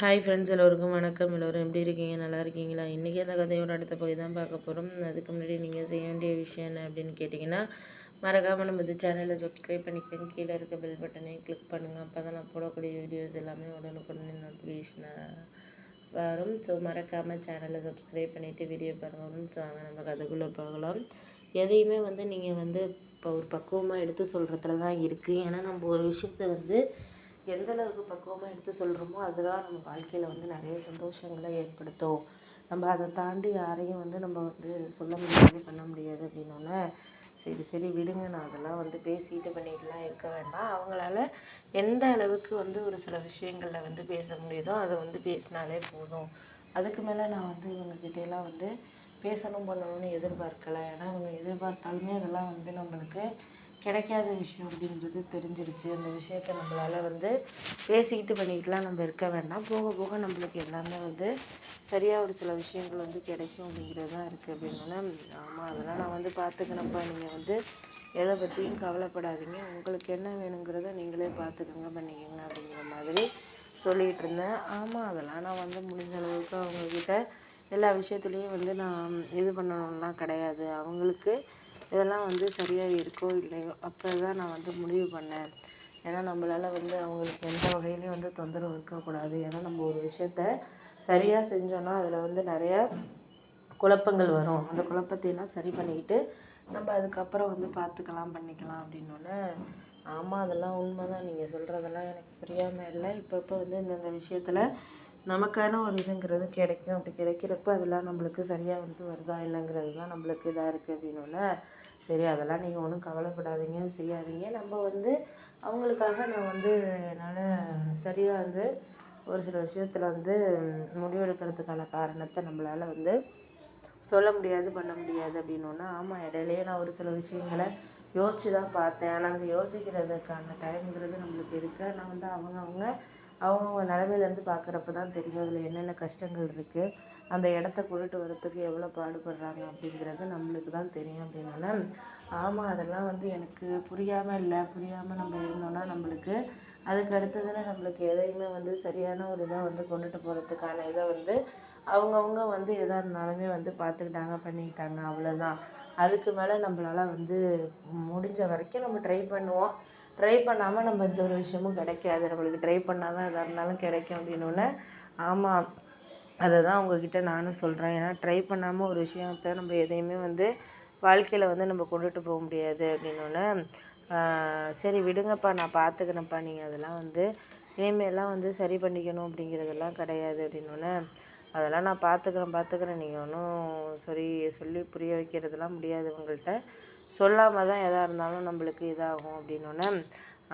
Hi friends எல்லோருக்கும் வணக்கம். எல்லோரும் எப்படி இருக்கீங்க? நல்லா இருக்கீங்களா? இன்றைக்கி அந்த கதையோட அடுத்த போய் தான் பார்க்க போகிறோம் அதுக்கு முன்னாடி நீங்கள் செய்ய வேண்டிய விஷயம் என்ன அப்படின்னு கேட்டிங்கன்னா மறக்காமல் நம்ம இந்த சேனலை சப்ஸ்கிரைப் பண்ணிக்கோங்க. கீழே இருக்க பெல் பட்டனை கிளிக் பண்ணுங்கள் அப்போ தான் நான் போடக்கூடிய வீடியோஸ் எல்லாமே உடனுக்குடனே நோட்டிஃபிகேஷனாக வரும். ஸோ மறக்காமல் சேனலை சப்ஸ்கிரைப் பண்ணிவிட்டு வீடியோ பாருங்கள் ஸோ அங்கே நம்ம கதைக்குள்ளே போகலாம். எதையுமே வந்து நீங்கள் வந்து இப்போ ஒரு பக்குவமாக எடுத்து சொல்கிறதுல தான் இருக்குது ஏன்னா நம்ம ஒரு விஷயத்த வந்து எந்த அளவுக்கு பக்குவமாக எடுத்து சொல்கிறோமோ அதுதான் நம்ம வாழ்க்கையில் வந்து நிறைய சந்தோஷங்களை ஏற்படுத்தும். நம்ம அதை தாண்டி யாரையும் வந்து நம்ம வந்து சொல்ல முடியாது பண்ண முடியாது அப்படின்னோடனே சரி சரி விடுங்க நான் அதெல்லாம் வந்து பேசிட்டு பண்ணிட்டுலாம் இருக்க வேண்டாம். அவங்களால எந்த அளவுக்கு வந்து ஒரு சில விஷயங்களில் வந்து பேச முடியுதோ அதை வந்து பேசினாலே போதும். அதுக்கு மேலே நான் வந்து இவங்கக்கிட்டலாம் வந்து பேசணும் பண்ணணும்னு எதிர்பார்க்கலை. ஏன்னா அவங்க எதிர்பார்த்தாலுமே அதெல்லாம் வந்து நம்மளுக்கு கிடைக்காத விஷயம் அப்படின்றது தெரிஞ்சிருச்சு. அந்த விஷயத்த நம்மளால் வந்து பேசிக்கிட்டு பண்ணிக்கிட்டுலாம் நம்ம இருக்க வேண்டாம். போக போக நம்மளுக்கு எல்லாமே வந்து சரியாக ஒரு சில விஷயங்கள் வந்து கிடைக்கும் அப்படிங்கிறது தான் இருக்குது அப்படின்னா ஆமாம் அதெல்லாம் நான் வந்து பார்த்துக்கிறேன்ப்பா நீங்கள் வந்து எதை பற்றியும் கவலைப்படாதீங்க. உங்களுக்கு என்ன வேணுங்கிறத நீங்களே பார்த்துக்கோங்க பண்ணிக்கோங்க அப்படிங்கிற மாதிரி சொல்லிகிட்டு இருந்தேன். ஆமாம் அதெல்லாம் நான் வந்து முடிஞ்ச அளவுக்கு அவங்கக்கிட்ட எல்லா விஷயத்துலேயும் வந்து நான் இது பண்ணணும்லாம் கிடையாது. அவங்களுக்கு இதெல்லாம் வந்து சரியாக இருக்கோ இல்லையோ அப்போ தான் நான் வந்து முடிவு பண்ணேன். ஏன்னா நம்மளால் வந்து அவங்களுக்கு எந்த வகையிலையும் வந்து தொந்தரவு இருக்கக்கூடாது. ஏன்னா நம்ம ஒரு விஷயத்த சரியாக செஞ்சோன்னா அதில் வந்து நிறையா குழப்பங்கள் வரும். அந்த குழப்பத்தையெல்லாம் சரி பண்ணிக்கிட்டு நம்ம அதுக்கப்புறம் வந்து பார்த்துக்கலாம் பண்ணிக்கலாம் அப்படின்னோடனே ஆமாம் அதெல்லாம் உண்மை தான் நீங்கள் சொல்கிறதெல்லாம் எனக்கு புரியாமல் இல்லை. இப்போ இப்போ வந்து இந்தந்த விஷயத்தில் நமக்கான ஒரு இதுங்கிறது கிடைக்கும். அப்படி கிடைக்கிறப்ப அதெல்லாம் நம்மளுக்கு சரியாக வந்து வருதா இல்லைங்கிறது தான் நம்மளுக்கு இதாக இருக்குது அப்படின்னோடனே சரி அதெல்லாம் நீங்கள் ஒன்றும் கவலைப்படாதீங்க செய்யாதீங்க. நம்ம வந்து அவங்களுக்காக நான் வந்து என்னால் சரியாக வந்து ஒரு சில விஷயத்தில் வந்து முடிவெடுக்கிறதுக்கான காரணத்தை நம்மளால் வந்து சொல்ல முடியாது பண்ண முடியாது அப்படின்னோன்னா ஆமாம் இடையிலேயே நான் ஒரு சில விஷயங்களை யோசித்து தான் பார்த்தேன். ஆனால் அந்த யோசிக்கிறதுக்கான டைம்ங்கிறது நம்மளுக்கு இருக்குது ஆனால் வந்து அவங்க அவங்க அவங்கவுங்க நிலமையிலேருந்து பார்க்குறப்ப தான் தெரியும். அதில் என்னென்ன கஷ்டங்கள் இருக்குது அந்த இடத்த கொண்டுட்டு வரத்துக்கு எவ்வளோ பாடுபடுறாங்க அப்படிங்கிறது நம்மளுக்கு தான் தெரியும் அப்படின்னால ஆமாம் அதெல்லாம் வந்து எனக்கு புரியாமல் இல்லை. புரியாமல் நம்ம இருந்தோன்னா நம்மளுக்கு அதுக்கு அடுத்ததில் நம்மளுக்கு எதையுமே வந்து சரியான ஒரு இதாக வந்து கொண்டுட்டு போகிறதுக்கான இதை வந்து அவங்கவுங்க வந்து எதாக இருந்தாலுமே வந்து பார்த்துக்கிட்டாங்க பண்ணிக்கிட்டாங்க அவ்வளோதான் அதுக்கு மேலே நம்மளால் வந்து முடிஞ்ச வரைக்கும் நம்ம ட்ரை பண்ணுவோம். ட்ரை பண்ணாமல் நம்ம எந்த ஒரு விஷயமும் கிடைக்காது. நம்மளுக்கு ட்ரை பண்ணால் தான் எதாக இருந்தாலும் கிடைக்கும் அப்படின்னோடனே ஆமாம் அதை தான் உங்ககிட்ட நானும் சொல்கிறேன் ஏன்னா ட்ரை பண்ணாமல் ஒரு விஷயத்த நம்ம எதையுமே வந்து வாழ்க்கையில் வந்து நம்ம கொண்டுட்டு போக முடியாது அப்படின்னோடனே சரி விடுங்கப்பா நான் பார்த்துக்கிறேன்ப்பா நீங்கள் அதெல்லாம் வந்து இனிமேலாம் வந்து சரி பண்ணிக்கணும் அப்படிங்கிறதெல்லாம் கிடையாது அப்படின்னோடனே அதெல்லாம் நான் பார்த்துக்கிறேன் பார்த்துக்கிறேன் நீங்கள் ஒன்றும் சரி சொல்லி புரிய வைக்கிறதுலாம் முடியாது உங்கள்கிட்ட சொல்லாமல் தான் எதாக இருந்தாலும் நம்மளுக்கு இதாகும் அப்படின்னோடனே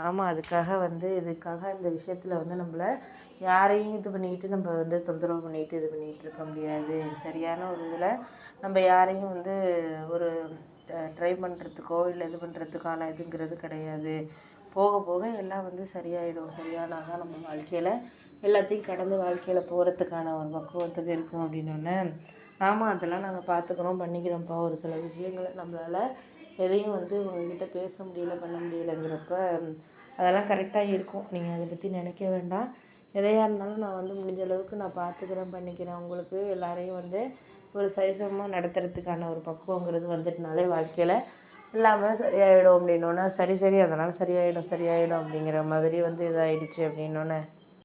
ஆமாம் அதுக்காக வந்து இதுக்காக இந்த விஷயத்தில் வந்து நம்மளை யாரையும் இது பண்ணிக்கிட்டு நம்ம வந்து தொந்தரவு பண்ணிக்கிட்டு இது பண்ணிக்கிட்டு இருக்க முடியாது. சரியான ஒரு இதில் நம்ம யாரையும் வந்து ஒரு ட்ரை பண்ணுறதுக்கோ இல்லை இது பண்ணுறதுக்கான இதுங்கிறது கிடையாது. போக போக எல்லாம் வந்து சரியாயிடும். சரியானால் தான் நம்ம வாழ்க்கையில் எல்லாத்தையும் கடந்து வாழ்க்கையில் போகிறதுக்கான ஒரு பக்குவத்துக்கு இருக்கும் அப்படின்னோடனே ஆமாம் அதெல்லாம் நாங்கள் பார்த்துக்குறோம் பண்ணிக்கிறோம்ப்பா. ஒரு சில விஷயங்களை நம்மளால் எதையும் வந்து உங்ககிட்ட பேச முடியல பண்ண முடியலைங்கிறப்ப அதெல்லாம் கரெக்டாக இருக்கும். நீங்கள் அதை பற்றி நினைக்க வேண்டாம். எதையாக இருந்தாலும் நான் வந்து முடிஞ்ச அளவுக்கு நான் பார்த்துக்கிறேன் பண்ணிக்கிறேன். உங்களுக்கு எல்லாரையும் வந்து ஒரு சரிசமமாக நடத்துறதுக்கான ஒரு பக்குவங்கிறது வந்துட்டுனாலே வாழ்க்கையில் எல்லாமே சரியாயிடும் அப்படின்னோன்னே சரி சரி அதனால் சரியாயிடும் சரியாயிடும் அப்படிங்கிற மாதிரி வந்து இதாகிடுச்சு அப்படின்னோன்னே